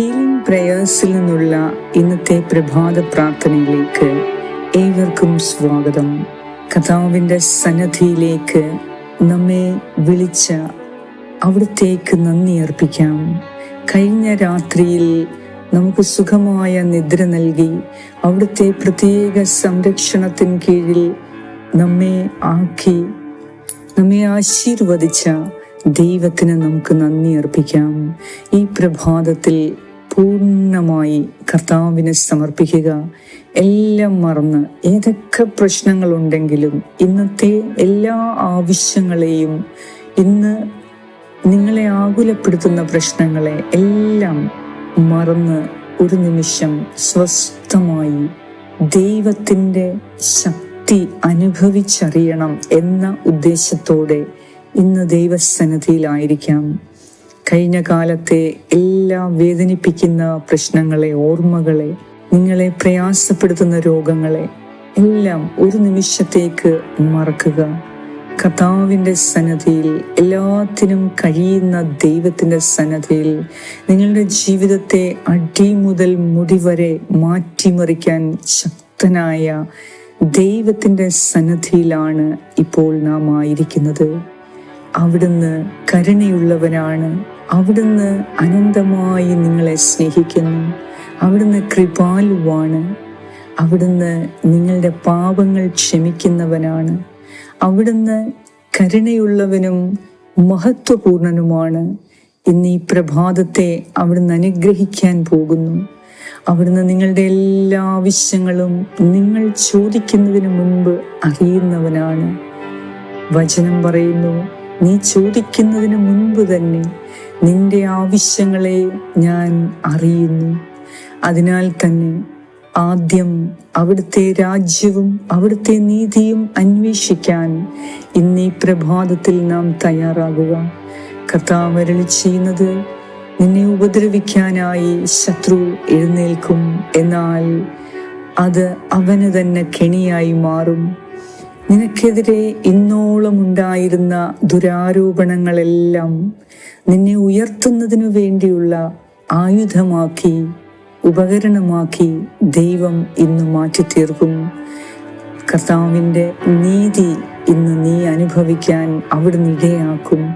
Healing പ്രേയേഴ്സിൽ നിന്നുള്ള ഇന്നത്തെ പ്രഭാത പ്രാർത്ഥനയിലേക്ക് ഏവർക്കും സ്വാഗതം. കഥാവിന്റെ സന്നദ്ധിയിലേക്ക് നമ്മെ വിളിച്ച അവിടത്തേക്ക് നന്ദി അർപ്പിക്കാം. കഴിഞ്ഞ രാത്രിയിൽ നമുക്ക് സുഖമായ നിദ്ര നൽകി അവിടുത്തെ പ്രത്യേക സംരക്ഷണത്തിന് കീഴിൽ നമ്മെ ആക്കി നമ്മെ ആശീർവദിച്ച ദൈവത്തിന് നമുക്ക് നന്ദി അർപ്പിക്കാം. ഈ പ്രഭാതത്തിൽ പൂർണമായി കർത്താവിന് സമർപ്പിക്കുക. എല്ലാം മറന്ന് ഏതൊക്കെ പ്രശ്നങ്ങളുണ്ടെങ്കിലും ഇന്നത്തെ എല്ലാ ആവശ്യങ്ങളെയും ഇന്ന് നിങ്ങളെ ആകുലപ്പെടുത്തുന്ന പ്രശ്നങ്ങളെ എല്ലാം മറന്ന് ഒരു നിമിഷം സ്വസ്ഥമായി ദൈവത്തിന്റെ ശക്തി അനുഭവിച്ചറിയണം എന്ന ഉദ്ദേശത്തോടെ ഇന്ന് ദൈവസന്നിധിയിലായിരിക്കാം. കഴിഞ്ഞ കാലത്തെ എല്ലാ വേദനിപ്പിക്കുന്ന പ്രശ്നങ്ങളെ ഓർമ്മകളെ നിങ്ങളെ പ്രയാസപ്പെടുത്തുന്ന രോഗങ്ങളെ എല്ലാം ഒരു നിമിഷത്തേക്ക് മറക്കുക. കർത്താവിന്റെ സന്നദ്ധിയിൽ എല്ലാത്തിനും കഴിയുന്ന ദൈവത്തിന്റെ സന്നദ്ധിയിൽ നിങ്ങളുടെ ജീവിതത്തെ അടി മുതൽ മുടി വരെ മാറ്റിമറിക്കാൻ ശക്തനായ ദൈവത്തിന്റെ സന്നദ്ധിയിലാണ് ഇപ്പോൾ നാം ആയിരിക്കുന്നത്. അവിടുന്ന് കരുണയുള്ളവനാണ് അവിടുന്ന് അനന്തമായി നിങ്ങളെ സ്നേഹിക്കുന്നു. അവിടുന്ന് കൃപാലുവാണ്. അവിടുന്ന് നിങ്ങളുടെ പാപങ്ങൾ ക്ഷമിക്കുന്നവനാണ്. അവിടുന്ന് കരുണയുള്ളവനും മഹത്വപൂർണനുമാണ്. ഇന്ന് ഈ പ്രഭാതത്തെ അവിടുന്ന് അനുഗ്രഹിക്കാൻ പോകുന്നു. അവിടുന്ന് നിങ്ങളുടെ എല്ലാ ആവശ്യങ്ങളും നിങ്ങൾ ചോദിക്കുന്നതിന് മുൻപ് അറിയുന്നവനാണ്. വചനം പറയുന്നു നീ ചോദിക്കുന്നതിന് മുൻപ് തന്നെ നിന്റെ ആവശ്യങ്ങളെ ഞാൻ അറിയുന്നു. അതിനാൽ തന്നെ ആദ്യം അവിടുത്തെ രാജ്യവും അവിടുത്തെ നീതിയും അന്വേഷിക്കാൻ ഇന്നീ പ്രഭാതത്തിൽ നാം തയ്യാറാകുക. കർത്താവരളി ചെയ്യുന്നത് നിന്നെ ഉപദ്രവിക്കാനായി ശത്രു എഴുന്നേൽക്കും. എന്നാൽ അത് അവന് തന്നെ കെണിയായി മാറും. നിനക്കെതിരെ ഇന്നോളം ഉണ്ടായിരുന്ന ദുരാരോപണങ്ങളെല്ലാം നിന്നെ ഉയർത്തുന്നതിനു വേണ്ടിയുള്ള ആയുധമാക്കി ഉപകരണമാക്കി ദൈവം ഇന്ന് മാറ്റിത്തീർക്കും. കർത്താവിന്റെ നീതി ഇന്ന് നീ അനുഭവിക്കാൻ അവിടുന്ന് ഇടയാക്കും.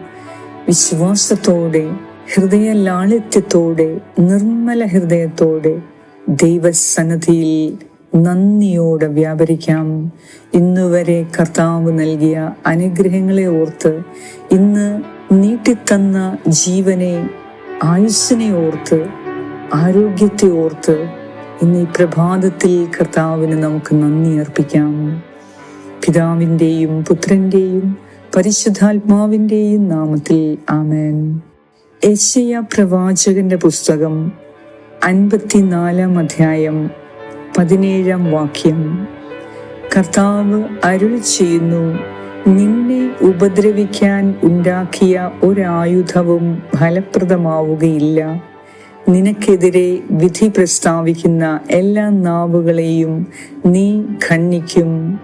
വിശ്വാസത്തോടെ ഹൃദയ ലാളിത്യത്തോടെ നിർമ്മല ഹൃദയത്തോടെ ദൈവസന്നദ്ധിയിൽ നന്ദിയോടെ വ്യാപരിക്കാം. ഇന്നുവരെ കർത്താവ് നൽകിയ അനുഗ്രഹങ്ങളെ ഓർത്ത് ഇന്ന് നീട്ടിത്തന്ന ജീവനെ ആയുസ്സിനെ ഓർത്ത് ആരോഗ്യത്തെ ഓർത്ത് ഇന്ന് ഈ പ്രഭാതത്തിൽ കർത്താവിന് നമുക്ക് നന്ദി അർപ്പിക്കാം. പിതാവിന്റെയും പുത്രന്റെയും പരിശുദ്ധാത്മാവിന്റെയും നാമത്തിൽ ആമേൻ. യശയ പ്രവാചകന്റെ പുസ്തകം അൻപത്തിനാലാം അധ്യായം പതിനേഴാം വാക്യം. കർത്താവ് അരുൾ ചെയ്യുന്നു നിന്നെ ഉപദ്രവിക്കാൻ ഉണ്ടാക്കിയ ഒരായുധവും ഫലപ്രദമാവുകയില്ല. നിനക്കെതിരെ വിധി പ്രസ്താവിക്കുന്ന എല്ലാ നാവുകളെയും നീ ഖണ്ഡിക്കും.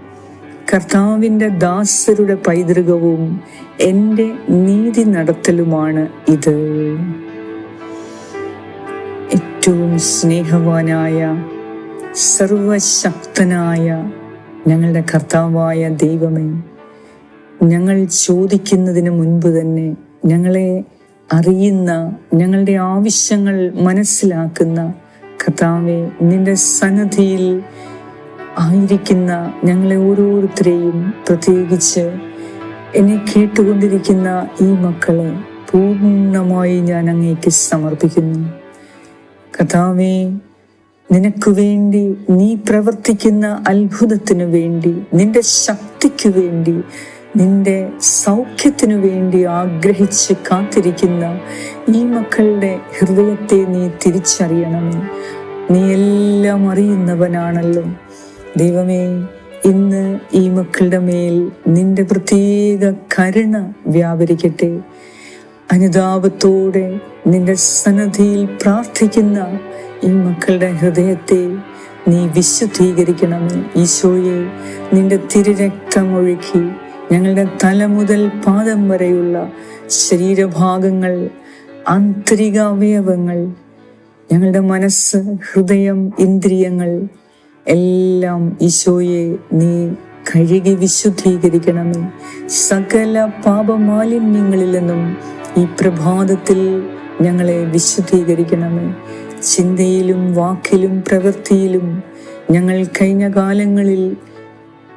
കർത്താവിന്റെ ദാസരുടെ പൈതൃകവും എന്റെ നീതി നടത്തലുമാണ് ഇത്. ഏറ്റവും സ്നേഹവാനായ സർവശക്തനായ ഞങ്ങളുടെ കർത്താവായ ദൈവമേ ഞങ്ങൾ ചോദിക്കുന്നതിന് മുൻപ് തന്നെ ഞങ്ങളെ അറിയുന്ന ഞങ്ങളുടെ ആവശ്യങ്ങൾ മനസ്സിലാക്കുന്ന കർത്താവെ നിന്റെ സന്നദ്ധിയിൽ ആയിരിക്കുന്ന ഞങ്ങളെ ഓരോരുത്തരെയും പ്രത്യേകിച്ച് എന്നെ കേട്ടുകൊണ്ടിരിക്കുന്ന ഈ മക്കളെ പൂർണമായി ഞാൻ അങ്ങേക്ക് സമർപ്പിക്കുന്നു. കഥാവേ നിനക്ക് വേണ്ടി നീ പ്രവർത്തിക്കുന്ന അത്ഭുതത്തിനു വേണ്ടി നിന്റെ ശക്തിക്കു വേണ്ടി നിന്റെ സൗഖ്യത്തിനു വേണ്ടി ആഗ്രഹിച്ച് കാത്തിരിക്കുന്ന ഈ മക്കളുടെ ഹൃദയത്തെ നീ തിരിച്ചറിയണമേ നീ എല്ലാം അറിയുന്നവനാണല്ലോ. ദൈവമേ ഇന്ന് ഈ മക്കളുടെ മേൽ നിന്റെ പ്രത്യേക കരുണ വ്യാപരിക്കട്ടെ. അനുതാപത്തോടെ നിന്റെ സന്നദ്ധിയിൽ പ്രാർത്ഥിക്കുന്ന ഈ മക്കളുടെ ഹൃദയത്തെ നീ വിശുദ്ധീകരിക്കണമേ. ഈശോയെ നിന്റെ തിരുരക്തം ഒഴുക്കി ഞങ്ങളുടെ തല മുതൽ പാദം വരെയുള്ള ശരീരഭാഗങ്ങൾ ആന്തരിക അവയവങ്ങൾ ഞങ്ങളുടെ മനസ്സ് ഹൃദയം ഇന്ദ്രിയങ്ങൾ എല്ലാം ഈശോയെ നീ കഴുകി വിശുദ്ധീകരിക്കണമേ. സകല പാപമാലിന്യങ്ങളിൽ നിന്നും ഈ പ്രഭാതത്തിൽ ഞങ്ങളെ വിശുദ്ധീകരിക്കണമേ ചിന്തയിലും വാക്കിലും പ്രവൃത്തിയിലും ഞങ്ങൾ കഴിഞ്ഞ കാലങ്ങളിൽ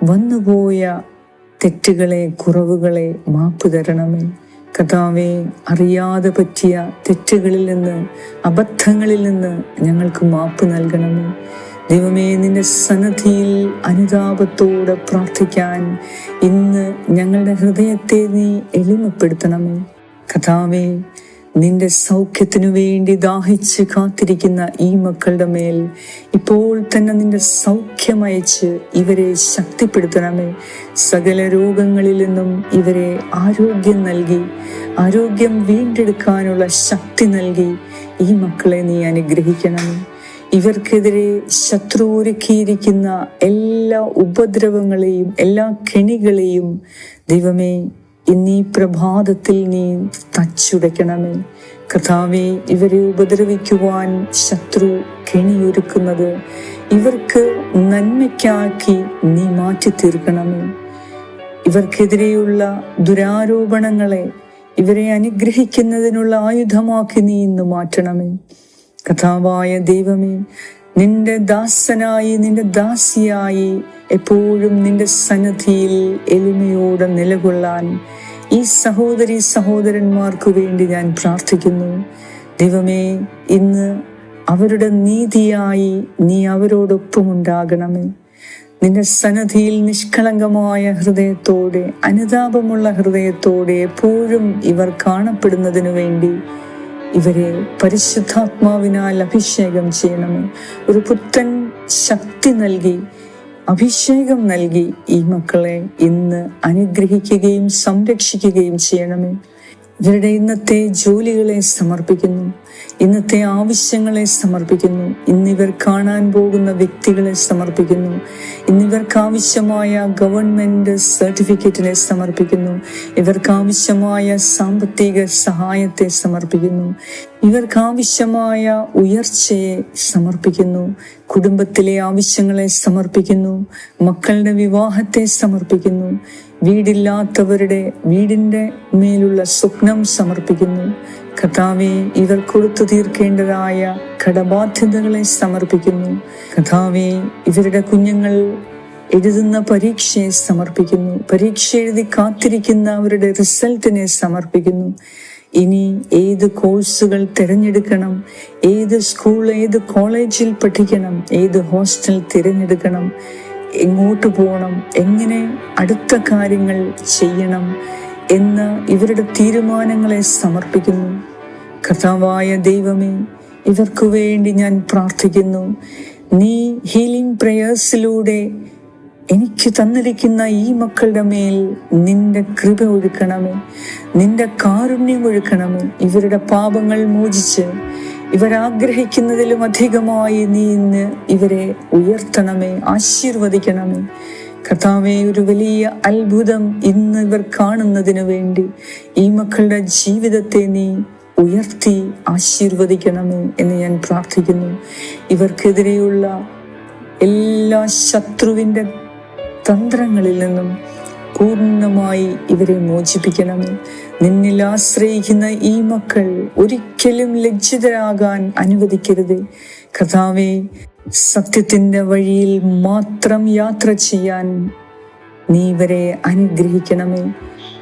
വന്നുപോയ തെറ്റുകളെ കുറവുകളെ മാപ്പ് തരണമേ. കഥാവെ അറിയാതെ പറ്റിയ തെറ്റുകളിൽ നിന്ന് അബദ്ധങ്ങളിൽ നിന്ന് ഞങ്ങൾക്ക് മാപ്പ് നൽകണമേ. ദൈവമേ നിന്റെ സന്നദ്ധിയിൽ അനുതാപത്തോടെ പ്രാർത്ഥിക്കാൻ ഇന്ന് ഞങ്ങളുടെ ഹൃദയത്തെ നീ എളിമപ്പെടുത്തണമേ. കഥാവേ നിന്റെ സൗഖ്യത്തിനു വേണ്ടി ദാഹിച്ച് കാത്തിരിക്കുന്ന ഈ മക്കളുടെ മേൽ ഇപ്പോൾ തന്നെ നിന്റെ സൗഖ്യം സൗഖ്യമയച്ച് ഇവരെ ശക്തിപ്പെടുത്തണമേ. സകല രോഗങ്ങളിൽ നിന്നും ഇവരെ ആരോഗ്യം നൽകി ആരോഗ്യം വീണ്ടെടുക്കാനുള്ള ശക്തി നൽകി ഈ മക്കളെ നീ അനുഗ്രഹിക്കണമേ ഇവർക്കെതിരെ ശത്രു ഒരുക്കിയിരിക്കുന്ന എല്ലാ ഉപദ്രവങ്ങളെയും എല്ലാ കെണികളെയും ദൈവമേ ഇന്നീ പ്രഭാതത്തിൽ നീ തച്ചുടയ്ക്കണമേ കഥാവെ ഇവരെ ഉപദ്രവിക്കുവാൻ ശത്രു കെണിയൊരുക്കുന്നത് ഇവർക്ക് നന്മയ്ക്കാക്കി നീ മാറ്റി തീർക്കണമേ ഇവർക്കെതിരെയുള്ള ദുരാരോപണങ്ങളെ ഇവരെ അനുഗ്രഹിക്കുന്നതിനുള്ള ആയുധമാക്കി നീ ഇന്ന് മാറ്റണമേ. കഥാവായ ദൈവമേ നിന്റെ ദാസനായി നിന്റെ ദാസിയായി എപ്പോഴും നിന്റെ സന്നദ്ധിയിൽ എളിമയോടെ നിലകൊള്ളാൻ ഈ സഹോദരി സഹോദരന്മാർക്ക് വേണ്ടി ഞാൻ പ്രാർത്ഥിക്കുന്നു. ദൈവമേ ഇന്ന് അവരുടെ നീതിയായി നീ അവരോടൊപ്പം ഉണ്ടാകണമേ നിന്റെ സന്നദ്ധിയിൽ നിഷ്കളങ്കമായ ഹൃദയത്തോടെ അനുതാപമുള്ള ഹൃദയത്തോടെ എപ്പോഴും ഇവർ കാണപ്പെടുന്നതിനു വേണ്ടി ഇവരെ പരിശുദ്ധാത്മാവിനാൽ അഭിഷേകം ചെയ്യണമേ. ഒരു പുത്തൻ ശക്തി നൽകി അഭിഷേകം നൽകി ഈ മക്കളെ ഇന്ന് അനുഗ്രഹിക്കുകയും സംരക്ഷിക്കുകയും ചെയ്യണമേ. ഇവരുടെ ഇന്നത്തെ ജോലികളെ സമർപ്പിക്കുന്നു. ഇന്നത്തെ ആവശ്യങ്ങളെ സമർപ്പിക്കുന്നു. ഇന്നിവർ കാണാൻ പോകുന്ന വ്യക്തികളെ സമർപ്പിക്കുന്നു. ഇന്നിവർക്ക് ആവശ്യമായ ഗവൺമെന്റ് സർട്ടിഫിക്കറ്റിനെ സമർപ്പിക്കുന്നു. ഇവർക്ക് ആവശ്യമായ സാമ്പത്തിക സഹായത്തെ സമർപ്പിക്കുന്നു. ഇവർക്ക് ആവശ്യമായ ഉയർച്ചയെ സമർപ്പിക്കുന്നു. കുടുംബത്തിലെ ആവശ്യങ്ങളെ സമർപ്പിക്കുന്നു. മക്കളുടെ വിവാഹത്തെ സമർപ്പിക്കുന്നു. വീടില്ലാത്തവരുടെ വീടിന്റെ മേലുള്ള സ്വപ്നം സമർപ്പിക്കുന്നു. കഥാവെ ഇവർ കൊടുത്തു തീർക്കേണ്ടതായ കടബാധ്യതകളെ സമർപ്പിക്കുന്നു. കഥാവെ ഇവരുടെ കുഞ്ഞുങ്ങൾ എഴുതുന്ന പരീക്ഷയെ സമർപ്പിക്കുന്നു. പരീക്ഷ എഴുതി കാത്തിരിക്കുന്ന അവരുടെ റിസൾട്ടിനെ സമർപ്പിക്കുന്നു. ഇനി ഏത് കോഴ്സുകൾ തിരഞ്ഞെടുക്കണം ഏത് സ്കൂൾ ഏത് കോളേജിൽ പഠിക്കണം ഏത് ഹോസ്റ്റൽ തിരഞ്ഞെടുക്കണം എങ്ങോട്ട് പോകണം? എങ്ങനെ അടുത്ത കാര്യങ്ങൾ ചെയ്യണം എന്ന് ഇവരുടെ തീരുമാനങ്ങളെ സമർപ്പിക്കുന്നു. കർത്താവായ ദൈവമേ ഇവർക്കു വേണ്ടി ഞാൻ പ്രാർത്ഥിക്കുന്നു. നീ ഹീലിംഗ് പ്രേയേഴ്സിലൂടെ എനിക്ക് തന്നിരിക്കുന്ന ഈ മക്കളുടെ മേൽ നിന്റെ കൃപ ഒഴുക്കണമേ. നിന്റെ കാരുണ്യം ഒഴുക്കണമേ. ഇവരുടെ പാപങ്ങൾ മോചിച്ച് ഇവരാഗ്രഹിക്കുന്നതിലും അധികമായി നീ ഇന്ന് ഇവരെ ഉയർത്തണമേ ആശീർവദിക്കണമേ. കർത്താവേ ഒരു വലിയ അത്ഭുതം ഇന്ന് ഇവർ കാണുന്നതിന് വേണ്ടി ഈ മക്കളുടെ ജീവിതത്തെ നീ ഉയർത്തി ആശീർവദിക്കണമേ എന്ന് ഞാൻ പ്രാർത്ഥിക്കുന്നു. ഇവർക്കെതിരെയുള്ള എല്ലാ ശത്രുവിന്റെ തന്ത്രങ്ങളിൽ നിന്നും പൂർണമായി ഇവരെ മോചിപ്പിക്കണം. നിന്നിൽ ആശ്രയിക്കുന്ന ഈ മക്കൾ ഒരിക്കലും ലജ്ജിതരാകാൻ അനുവദിക്കരുത്. കഥാവെ സത്യത്തിന്റെ വഴിയിൽ മാത്രം യാത്ര ചെയ്യാൻ നീ ഇവരെ അനുഗ്രഹിക്കണമേ.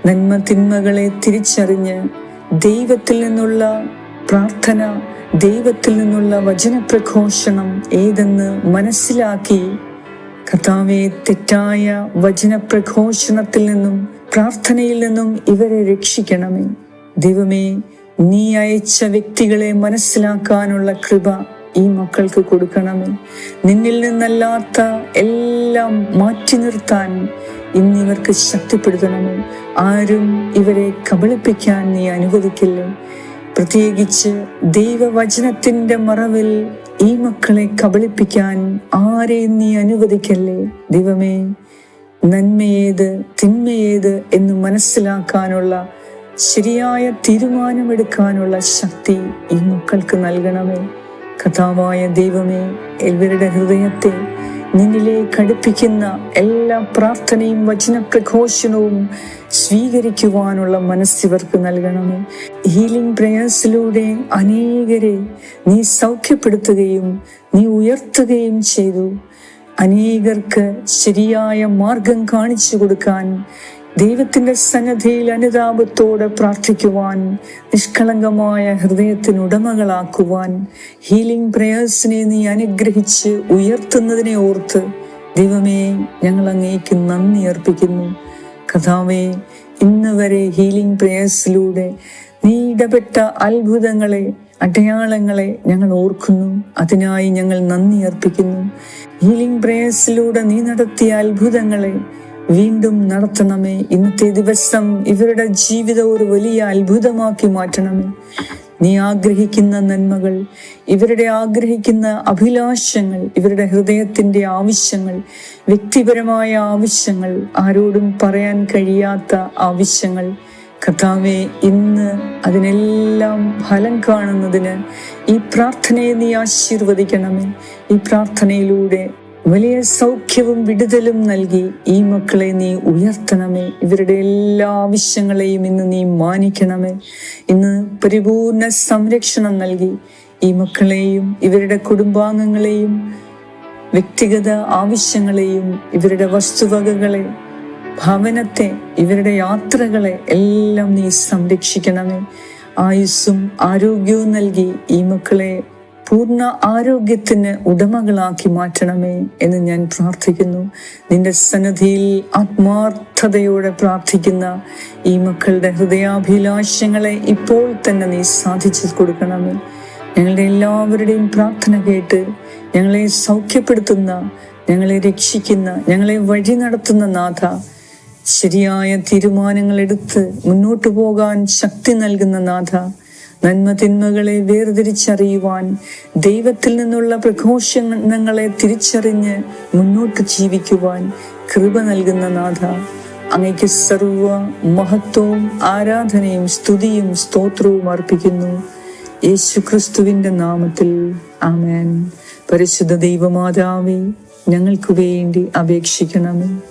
നന്മ തിന്മകളെ തിരിച്ചറിഞ്ഞ് ദൈവത്തിൽ നിന്നുള്ള പ്രാർത്ഥന ദൈവത്തിൽ നിന്നുള്ള വചനപ്രഘോഷണം ഏതെന്ന് മനസ്സിലാക്കി കർത്താവെ തെറ്റായ വചനപ്രഘോഷണത്തിൽ നിന്നും പ്രാർത്ഥനയിൽ നിന്നും ഇവരെ രക്ഷിക്കണമേ. ദൈവമേ നീ അയച്ച വ്യക്തികളെ മനസ്സിലാക്കാനുള്ള കൃപ ഈ മക്കൾക്ക് കൊടുക്കണമേ. നിന്നിൽ നിന്നല്ലാത്ത എല്ലാം മാറ്റി നിർത്താൻ ഇന്ന് ഇവർക്ക് ശക്തിപ്പെടുത്തണമേ. ആരും ഇവരെ കബളിപ്പിക്കാൻ നീ അനുവദിക്കില്ല. പ്രത്യേകിച്ച് ദൈവവചനത്തിന്റെ മറവിൽ ഈ മക്കളെ കബളിപ്പിക്കാൻ ആരെയും നീ അനുവദിക്കല്ലേ? ദൈവമേ നന്മയേത് തിന്മയേത് എന്ന് മനസ്സിലാക്കാനുള്ള ശരിയായ തീരുമാനമെടുക്കാനുള്ള ശക്തി ഈ മക്കൾക്ക് നൽകണമേ. കഥാവായ ദൈവമേ ഇവരുടെ ഹൃദയത്തെ നിന്നിലേക്ക് അടുപ്പിക്കുന്ന എല്ലാ പ്രാർത്ഥനയും വചനപ്രഘോഷണവും സ്വീകരിക്കുവാനുള്ള മനസ്സിവർക്ക് നൽകണമേ. ഹീലിംഗ് പ്രേയേഴ്സിലൂടെ അനേകരെ നീ സൗഖ്യപ്പെടുത്തുകയും നീ ഉയർത്തുകയും ചെയ്തു. അനേകർക്ക് ശരിയായ മാർഗം കാണിച്ചു കൊടുക്കാൻ ദൈവത്തിന്റെ സന്നദ്ധയിൽ അനുതാപത്തോടെ പ്രാർത്ഥിക്കുവാൻ നിഷ്കളങ്കമായ ഹൃദയത്തിനുടമകളാക്കുവാൻ ഹീലിംഗ് പ്രേയേഴ്സിനെ നീ അനുഗ്രഹിച്ച് ഉയർത്തുന്നതിനെ ഓർത്ത് ദൈവമേ ഞങ്ങൾ അങ്ങേക്ക് നന്ദി അർപ്പിക്കുന്നു. കഥാവേ ഇന്ന് വരെ ഹീലിംഗ് പ്രേയേഴ്സിലൂടെ നീ ഇടപെട്ട അത്ഭുതങ്ങളെ അടയാളങ്ങളെ ഞങ്ങൾ ഓർക്കുന്നു. അതിനായി ഞങ്ങൾ നന്ദി അർപ്പിക്കുന്നു. ഹീലിംഗ് പ്രേയേഴ്സിലൂടെ നീ നടത്തിയ അത്ഭുതങ്ങളെ വീണ്ടും നടത്തണമേ. ഇന്നത്തെ ദിവസം ഇവരുടെ ജീവിതം ഒരു വലിയ അത്ഭുതമാക്കി മാറ്റണമേ. നീ ആഗ്രഹിക്കുന്ന നന്മകൾ ഇവരുടെ ആഗ്രഹിക്കുന്ന അഭിലാഷങ്ങൾ ഇവരുടെ ഹൃദയത്തിന്റെ ആവശ്യങ്ങൾ വ്യക്തിപരമായ ആവശ്യങ്ങൾ ആരോടും പറയാൻ കഴിയാത്ത ആവശ്യങ്ങൾ. കഥാവെ ഇന്ന് അതിനെല്ലാം ഫലം കാണുന്നതിന് ഈ പ്രാർത്ഥനയെ നീ ആശീർവദിക്കണമേ. ഈ പ്രാർത്ഥനയിലൂടെ വലിയ സൗഖ്യവും വിടുതലും നൽകി ഈ മക്കളെ നീ ഉയർത്തണമേ. ഇവരുടെ എല്ലാ ആവശ്യങ്ങളെയും ഇന്ന് നീ മാനിക്കണമേ. ഇന്ന് പരിപൂർണ സംരക്ഷണം നൽകി ഈ മക്കളെയും ഇവരുടെ കുടുംബാംഗങ്ങളെയും വ്യക്തിഗത ആവശ്യങ്ങളെയും ഇവരുടെ വസ്തുവകകളെ ഭവനത്തെ ഇവരുടെ യാത്രകളെ എല്ലാം നീ സംരക്ഷിക്കണമേ. ആയുസ്സും ആരോഗ്യവും നൽകി ഈ മക്കളെ പൂർണ ആരോഗ്യത്തിന് ഉടമകളാക്കി മാറ്റണമേ എന്ന് ഞാൻ പ്രാർത്ഥിക്കുന്നു. നിന്റെ സന്നദ്ധിയിൽ ആത്മാർത്ഥതയോടെ പ്രാർത്ഥിക്കുന്ന ഈ മക്കളുടെ ഹൃദയാഭിലാഷങ്ങളെ ഇപ്പോൾ തന്നെ നീ സാധിച്ചു കൊടുക്കണമേ. ഞങ്ങളുടെ എല്ലാവരുടെയും പ്രാർത്ഥന കേട്ട് ഞങ്ങളെ സൗഖ്യപ്പെടുത്തുന്ന ഞങ്ങളെ രക്ഷിക്കുന്ന ഞങ്ങളെ വഴി നടത്തുന്ന നാഥ ശരിയായ തീരുമാനങ്ങൾ എടുത്ത് മുന്നോട്ടു പോകാൻ ശക്തി നൽകുന്ന നാഥ നന്മ തിന്മകളെ വേർതിരിച്ചറിയുവാൻ ദൈവത്തിൽ നിന്നുള്ള പ്രഘോഷങ്ങളെ തിരിച്ചറിഞ്ഞ് മുന്നോട്ട് ജീവിക്കുവാൻ കൃപ നൽകുന്ന നാഥ. അങ്ങയ്ക്ക് സർവ മഹത്വവും ആരാധനയും സ്തുതിയും സ്തോത്രവും അർപ്പിക്കുന്നു. യേശു ക്രിസ്തുവിന്റെ നാമത്തിൽ ആമേൻ. പരിശുദ്ധ ദൈവമാതാവേ ഞങ്ങൾക്ക് വേണ്ടി അപേക്ഷിക്കണമേ.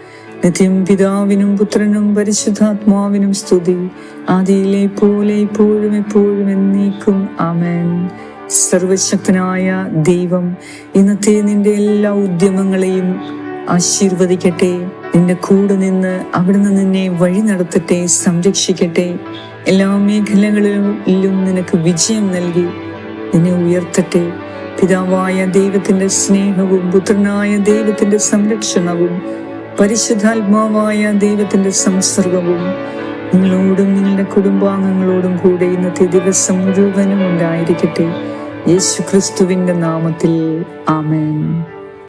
നിത്യം പിതാവിനും പുത്രനും പരിശുദ്ധാത്മാവിനും സ്തുതി. ആദിയിലെ പോലെ ഇപ്പോഴും എപ്പോഴും എന്നേക്കും. ആമേൻ. സർവശക്തനായ ദൈവം ഇന്നത്തെ നിന്റെ എല്ലാ ഉദ്യമങ്ങളെയും ആശീർവദിക്കട്ടെ. നിന്റെ കൂടെ നിന്ന് അവിടുന്ന് നിന്നെ വഴി നടത്തട്ടെ സംരക്ഷിക്കട്ടെ. എല്ലാ മേഖലകളിലും നിനക്ക് വിജയം നൽകി. നിന്നെ ഉയർത്തട്ടെ. പിതാവായ ദൈവത്തിന്റെ സ്നേഹവും പുത്രനായ ദൈവത്തിന്റെ സംരക്ഷണവും പരിശുദ്ധാത്മാവായ ദൈവത്തിന്റെ സംസർഗവും നിങ്ങളോടും നിങ്ങളുടെ കുടുംബാംഗങ്ങളോടും കൂടെ ഇന്നത്തെ ദിവസം മുഴുവനും ഉണ്ടായിരിക്കട്ടെ. യേശു ക്രിസ്തുവിന്റെ നാമത്തിൽ ആമേൻ.